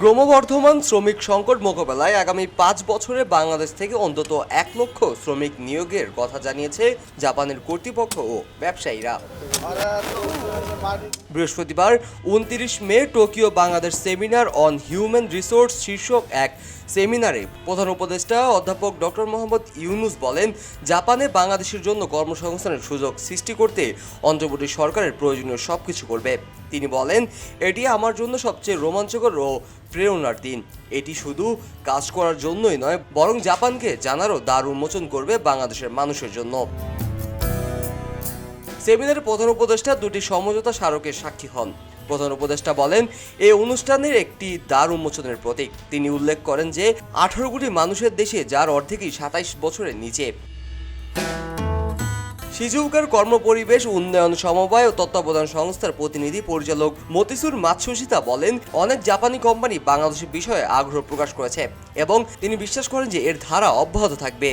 ক্রমবর্ধমান শ্রমিক সংকট মোকাবেলায় আগামী পাঁচ বছরে বাংলাদেশ থেকে অন্তত এক লক্ষ শ্রমিক নিয়োগের কথা জানিয়েছে জাপানের কর্তৃপক্ষ ও ব্যবসায়ীরা। বৃহস্পতিবার উনত্রিশ May Tokyo Bangladesh seminar on human resource শীর্ষক এক সেমিনারে প্রধান উপদেষ্টা অধ্যাপক ডক্টর মোহাম্মদ ইউনুস বলেন, জাপানে বাংলাদেশের জন্য কর্মসংস্থানের সুযোগ সৃষ্টি করতে অন্তর্বর্তী সরকারের প্রয়োজনীয় সব কিছু করবে। তিনি বলেন, এটি আমার জন্য সবচেয়ে রোমাঞ্চকর ও প্রেরণার দিন। এটি শুধু কাজ করার জন্যই নয়, বরং জাপানকে জানারও দ্বার উন্মোচন করবে বাংলাদেশের মানুষের জন্য। সেমিনারে প্রধান উপদেষ্টা দুটি সমঝোতা স্মারকের সাক্ষী হন। প্রধান উপদেষ্টা বলেন এই অনুষ্ঠানের একটি দ্বার উন্মোচনের প্রতীক। তিনি উল্লেখ করেন যে, আঠারো কোটি মানুষের দেশে যার অর্ধেকই সাতাইশ বছরের নিচে। সিজুকার কর্মপরিবেশ, উন্নয়ন সমবায় ও তত্ত্বাবধান সংস্থার প্রতিনিধি পরিচালক মতিসুর মাতসুশিতা বলেন, অনেক জাপানি কোম্পানি বাংলাদেশের বিষয়ে আগ্রহ প্রকাশ করেছে এবং তিনি বিশ্বাস করেন যে এর ধারা অব্যাহত থাকবে।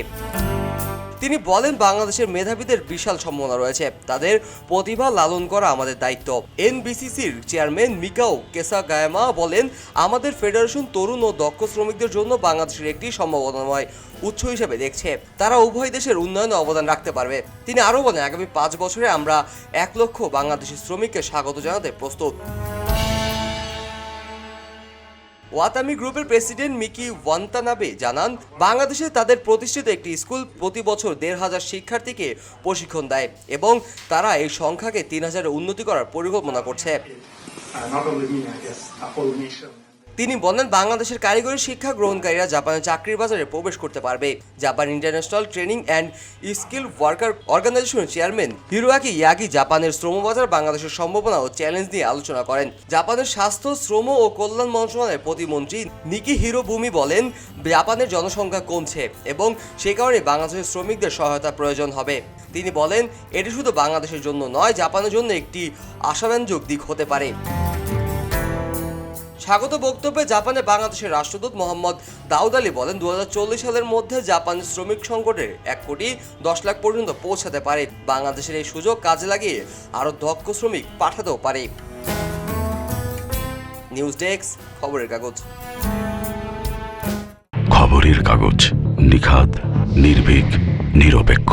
তিনি বলেন বাংলাদেশের মেধাবীদের বিশাল সম্ভাবনা রয়েছে। তাদের প্রতিভা লালন করা আমাদের দায়িত্ব। এনবিসিসির চেয়ারম্যান মিকাও কেসা গায়ামা বলেন, আমাদের ফেডারেশন তরুণ ও দক্ষ শ্রমিকদের জন্য বাংলাদেশের একটি সম্ভাবনাময় উৎস হিসেবে দেখছে। তারা উভয় দেশের উন্নয়নে অবদান রাখতে পারবে। তিনি আরও বলেন, আগামী পাঁচ বছরে আমরা এক লক্ষ বাংলাদেশি শ্রমিককে স্বাগত জানাতে প্রস্তুত। ওয়াতামি গ্রুপের প্রেসিডেন্ট মিকি ওয়ান্তানাবে জানান, বাংলাদেশে তাদের প্রতিষ্ঠিত একটি স্কুল প্রতি বছর দেড় হাজার শিক্ষার্থীকে প্রশিক্ষণ দেয় এবং তারা এই সংখ্যাকে তিন হাজারে উন্নতি করার পরিকল্পনা করছে। তিনি বলেন বাংলাদেশের কারিগরি শিক্ষা গ্রহণকারীরা জাপানের চাকরির বাজারে প্রবেশ করতে পারবে। Japan international training and skill worker অর্গানাইজেশনের চেয়ারম্যান হিরোয়াকি ইয়াগি জাপানের শ্রমবাজার বাংলাদেশের সম্ভাবনা ও চ্যালেঞ্জ নিয়ে আলোচনা করেন। জাপানের স্বাস্থ্য, শ্রম ও কল্যাণ মন্ত্রণালয়ের প্রতিমন্ত্রী নিকি হিরো ভূমি বলেন, জাপানের জনসংখ্যা কমছে এবং সে কারণে বাংলাদেশের শ্রমিকদের সহায়তা প্রয়োজন হবে। তিনি বলেন, এটি শুধু বাংলাদেশের জন্য নয়, জাপানের জন্য একটি আশাব্যঞ্জক দিক হতে পারে। স্বাগত বক্তব্যে জাপানে বাংলাদেশের রাষ্ট্রদূত মোহাম্মদ দাউদ আলী বলেন দু হাজার চল্লিশ সালের মধ্যে জাপান শ্রমিক সংকটের এক কোটি দশ লাখ পর্যন্ত পৌঁছাতে পারে। বাংলাদেশের এই সুযোগ কাজে লাগিয়ে আরও দক্ষ শ্রমিক পাঠাতেও পারে। নিউজ ডেস্ক, খবরের কাগজ। খবরের কাগজ নিখাত, নির্ভীক, নিরপেক্ষ।